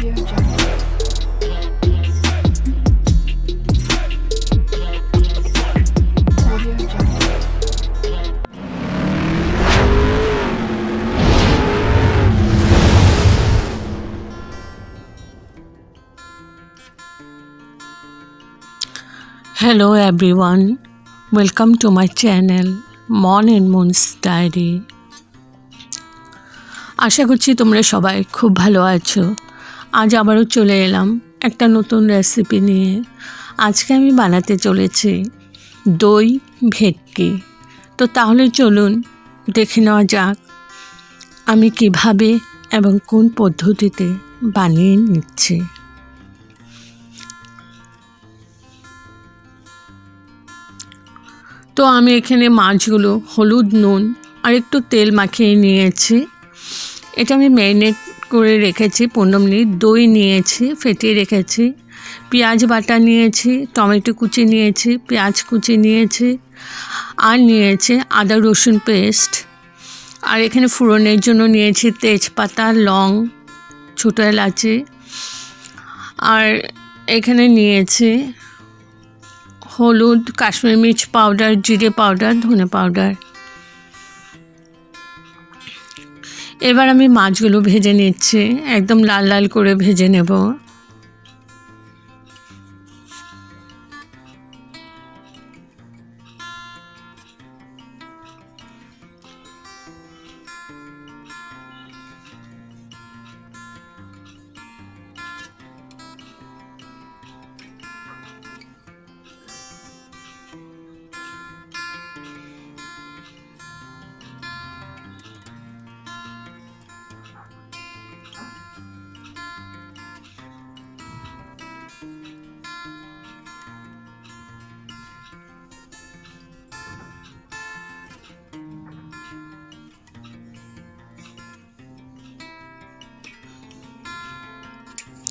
Hello everyone, welcome to my channel Mon and Moon's Diary. আশা করছি তোমরা সবাই খুব ভালো আছো আজ আবারও চলে এলাম একটা নতুন রেসিপি নিয়ে। আজকে আমি বানাতে চলেছি দই ভেটকি। তো তাহলে চলুন দেখে নেওয়া যাক আমি কীভাবে এবং কোন পদ্ধতিতে বানিয়ে নিচ্ছি। তো আমি এখানে মাছগুলো হলুদ, নুন আর একটু তেল মাখিয়ে নিয়েছি। এটা আমি ম্যারিনেট করে রেখেছি, পনেরো মিনিট দই নিয়েছি, ফেটিয়ে রেখেছি, পেঁয়াজ বাটা নিয়েছি, টমেটো কুচি নিয়েছি, পেঁয়াজ কুচি নিয়েছি, আর নিয়েছি আদা রসুন পেস্ট। আর এখানে ফোড়নের জন্য নিয়েছি তেজপাতা, লং, ছোটো এলাচি। আর এখানে নিয়েছি হলুদ, কাশ্মীর মির্চ পাউডার, জিরে পাউডার, ধনে পাউডার। এবার আমি মাছগুলো ভেজে নিচ্ছি। একদম লাল লাল করে ভেজে নেব।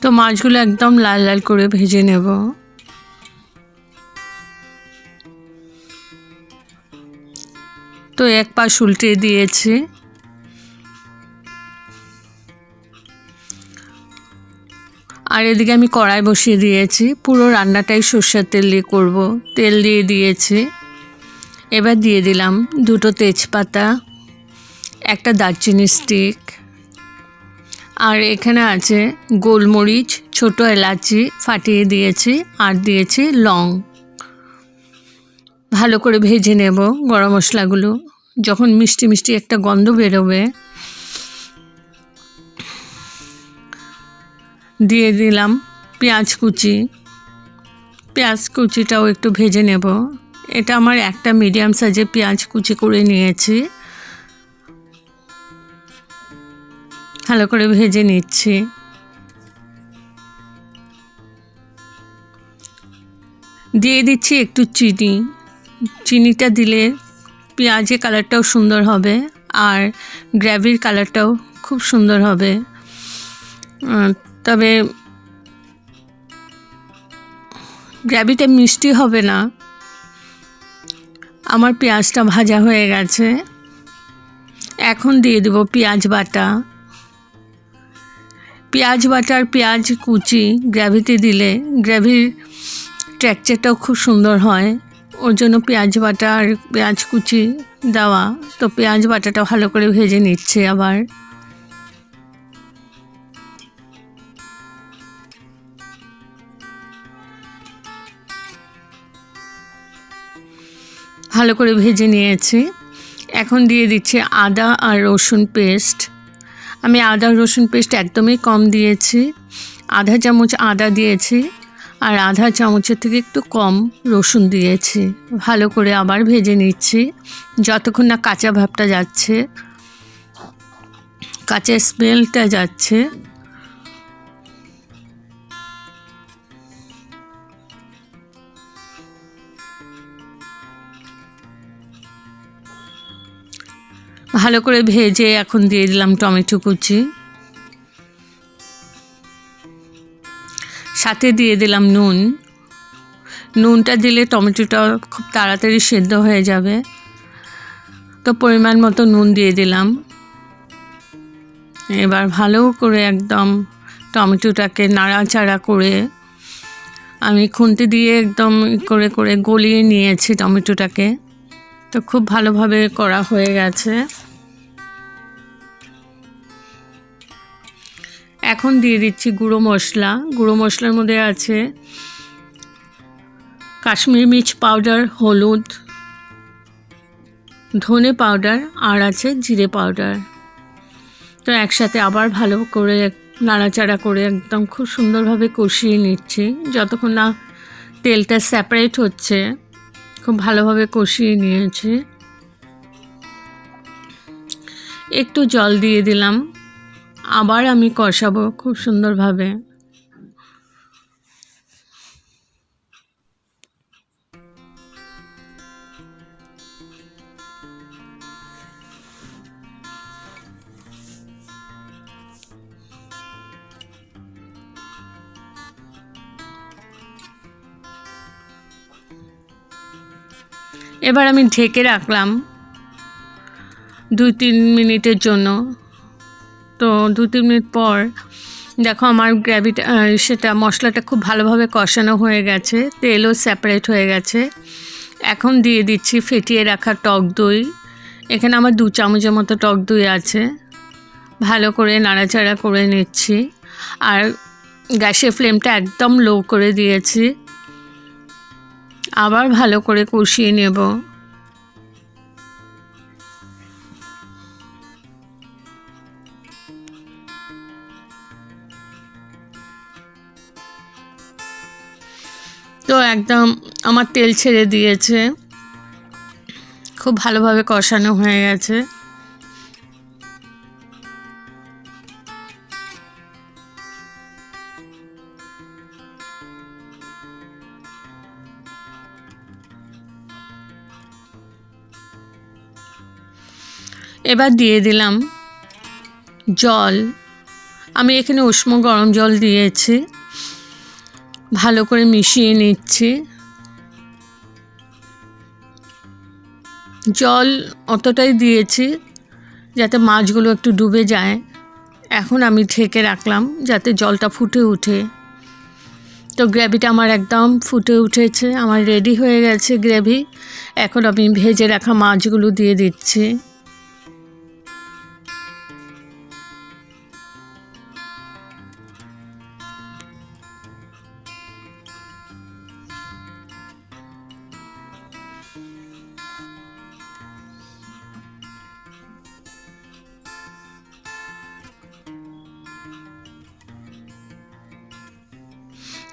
তো মাছগুলো একদম লাল লাল করে ভেজে নেব। তো এক পাশ উল্টে দিয়েছে। আর এদিকে আমি কড়াই বসিয়ে দিয়েছি। পুরো রান্নাটাই সর্ষের তেল দিয়ে করব। তেল দিয়ে দিয়েছি। এবার দিয়ে দিলাম দুটো তেজপাতা, একটা দারচিনি স্টিক আর এখানে আছে গোলমরিচ, ছোট এলাচি ফাটিয়ে দিয়েছি আর দিয়েছি লং। ভালো করে ভেজে নেব গরম মশলাগুলো। যখন মিষ্টি মিষ্টি একটা গন্ধ বেরোবে, দিয়ে দিলাম পেঁয়াজ কুচি। পেঁয়াজ কুচিটাও একটু ভেজে নেব। এটা আমার একটা মিডিয়াম সাইজে পেঁয়াজ কুচি করে নিয়েছি। ভালো করে ভেজে নিচ্ছি। দিয়ে দিচ্ছি একটু চিনি। চিনিটা দিলে পেঁয়াজের কালারটাও সুন্দর হবে আর গ্র্যাভির কালারটাও খুব সুন্দর হবে। তবে গ্র্যাভিটা মিষ্টি হবে না। আমার পেঁয়াজটা ভাজা হয়ে গেছে। এখন দিয়ে দেবো পেঁয়াজ বাটা। পেঁয়াজ বাটার, পেঁয়াজ কুচি গ্র্যাভিতে দিলে গ্র্যাভির টেক্সচারটাও খুব সুন্দর হয়। ওর জন্য পেঁয়াজ বাটা আর পেঁয়াজ কুচি দেওয়া। তো পেঁয়াজ বাটাটা ভালো করে ভেজে নিচ্ছে আবার। ভালো করে ভেজে নিয়েছি। এখন দিয়ে দিচ্ছি আদা আর রসুন পেস্ট। আমি আদা, রসুন পেস্ট একদমই কম দিয়েছি। আধা চামচ আদা দিয়েছি আর আধা চামচের থেকে একটু কম রসুন দিয়েছি। ভালো করে আবার ভেজে নিচ্ছি। যতক্ষণ না কাঁচা ভাবটা যাচ্ছে, কাঁচা স্মেলটা যাচ্ছে ভালো করে ভেজে এখন দিয়ে দিলাম টমেটো কুচি। সাথে দিয়ে দিলাম নুন। নুনটা দিলে টমেটোটা খুব তাড়াতাড়ি সেদ্ধ হয়ে যাবে। তো পরিমাণ মতো নুন দিয়ে দিলাম। এবার ভালো করে একদম টমেটোটাকে নাড়াচাড়া করে আমি খুন্তি দিয়ে একদম করে করে গলিয়ে নিয়েছি টমেটোটাকে। তো খুব ভালোভাবে করা হয়ে গেছে। এখন দিয়ে দিচ্ছি গুঁড়ো মশলা। গুঁড়ো মশলার মধ্যে আছে কাশ্মীর মির্চ পাউডার, হলুদ, ধনে পাউডার আর আছে জিরে পাউডার। তো একসাথে আবার ভালো করে নাড়াচাড়া করে একদম খুব সুন্দরভাবে কষিয়ে নিচ্ছি। যতক্ষণ না তেলটা সেপারেট হচ্ছে খুব ভালোভাবে কষিয়ে নিয়েছি। একটু জল দিয়ে দিলাম। আবার আমি কষাবো খুব সুন্দরভাবে। এবার আমি ঢেকে রাখলাম দুই তিন মিনিটের জন্য। তো দু তিন মিনিট পর, দেখো আমার গ্র্যাভিটা সেটা মশলাটা খুব ভালোভাবে কষানো হয়ে গেছে, তেলও সেপারেট হয়ে গেছে। এখন দিয়ে দিচ্ছি ফেটিয়ে রাখা টক দই। এখানে আমার দু চামচের মতো টক দই আছে। ভালো করে নাড়াচাড়া করে নিচ্ছি। আর গ্যাসের ফ্লেমটা একদম লো করে দিয়েছি। আবার ভালো করে কষিয়ে নেব। তো একদম আমার তেল ছেড়ে দিয়েছে। খুব ভালোভাবে কষানো হয়ে গেছে। এবার দিয়ে দিলাম জল। আমি এখানে উষ্ণ গরম জল দিয়েছি। ভালো করে মিশিয়ে নিচ্ছি। জল অতটাই দিয়েছি যাতে মাছগুলো একটু ডুবে যায়। এখন আমি ঢেকে রাখলাম যাতে জলটা ফুটে ওঠে তো গ্রেভিটা আমার একদম ফুটে উঠেছে, আমার রেডি হয়ে গেছে গ্রেভি। এখন আমি ভেজে রাখা মাছগুলো দিয়ে দিচ্ছি।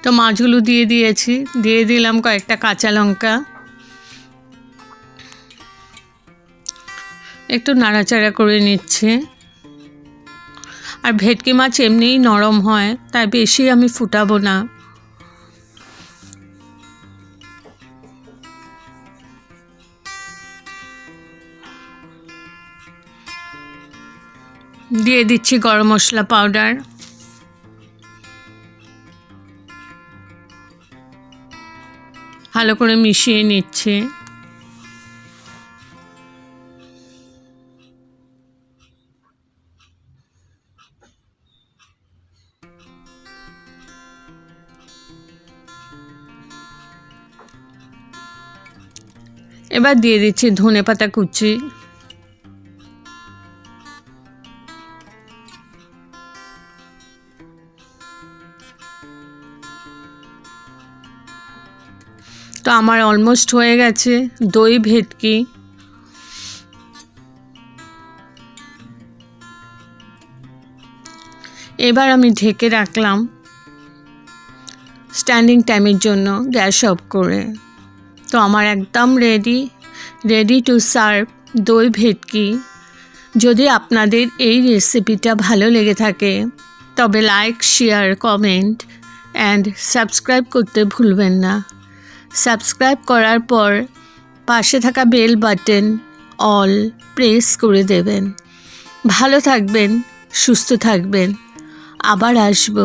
তো মাছগুলো দিয়ে দিয়েছি। দিয়ে দিলাম কয়েকটা কাঁচা লঙ্কা। একটু নাড়াচাড়া করে নিচ্ছে। আর ভেটকি মাছ এমনিই নরম হয়, তাই বেশি আমি ফুটাবো না। দিয়ে দিচ্ছি গরম মশলা পাউডার। ভালো করে মিশিয়ে নিচ্ছে। এবার দিয়ে দিচ্ছি ধনে পাতা কুচি। তো আমার অলমোস্ট হয়ে গেছে। দই ভেটকি। এবার আমি ঢেকে রাখলাম স্ট্যান্ডিং টাইমের জন্য গ্যাস অফ করে। তো আমার একদম রেডি রেডি টু সার্ভ দই ভেটকি। যদি আপনাদের এই রেসিপিটা ভালো লেগে থাকে, তবে like share comment and subscribe করতে ভুলবেন না। সাবস্ক্রাইব করার পর পাশে থাকা বেল বাটন অল প্রেস করে দেবেন। ভালো থাকবেন, সুস্থ থাকবেন। আবার আসব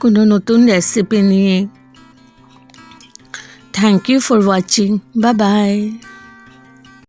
কোনো নতুন রেসিপি নিয়ে। থ্যাংক ইউ ফর ওয়াচিং বা বাই